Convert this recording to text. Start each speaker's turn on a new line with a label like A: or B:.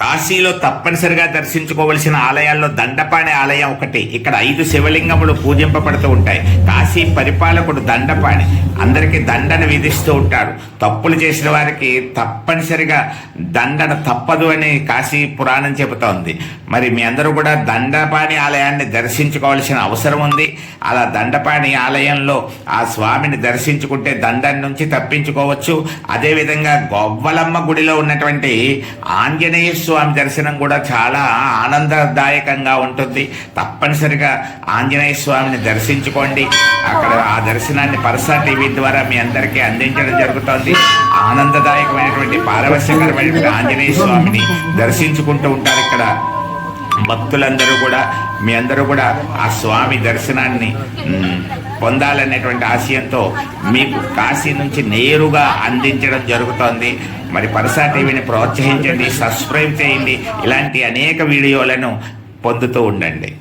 A: కాశీలో తప్పనిసరిగా దర్శించుకోవలసిన ఆలయాల్లో దండపాణి ఆలయం ఒకటి. ఇక్కడ ఐదు శివలింగములు పూజింపబడుతూ ఉంటాయి. కాశీ పరిపాలకుడు దండపాణి. అందరికీ దండన విధిస్తూ ఉంటాడు. తప్పులు చేసిన వారికి తప్పనిసరిగా దండన తప్పదు అని కాశీ పురాణం చెబుతోంది. మరి మీ అందరూ కూడా దండపాణి ఆలయాన్ని దర్శించుకోవాల్సిన అవసరం ఉంది? అలా దండపాణి ఆలయంలో ఆ స్వామిని దర్శించుకుంటే దండం నుంచి తప్పించుకోవచ్చు. అదేవిధంగా గొవ్వలమ్మ గుడిలో ఉన్నటువంటి ఆంజనేయ స్వామి దర్శనం కూడా చాలా ఆనందదాయకంగా ఉంటుంది. తప్పనిసరిగా ఆంజనేయ స్వామిని దర్శించుకోండి. అక్కడ ఆ దర్శనాన్ని పరసా టీవీ ద్వారా మీ అందరికీ అందించడం జరుగుతోంది. ఆనందదాయకమైనటువంటి పారవశ్యకరమైనటువంటి ఆంజనేయ స్వామిని దర్శించుకుంటూ ఉంటారు ఇక్కడ. భక్తులందరూ కూడా మీ అందరూ కూడా ఆ స్వామి దర్శనాన్ని పొందాలనేటువంటి ఆశయంతో మీకు కాశీ నుంచి నేరుగా అందించడం జరుగుతోంది. మరి పరసా టీవీని ప్రోత్సహించండి సబ్స్క్రైబ్ చేయండి. ఇలాంటి అనేక వీడియోలను పొందుతూ ఉండండి.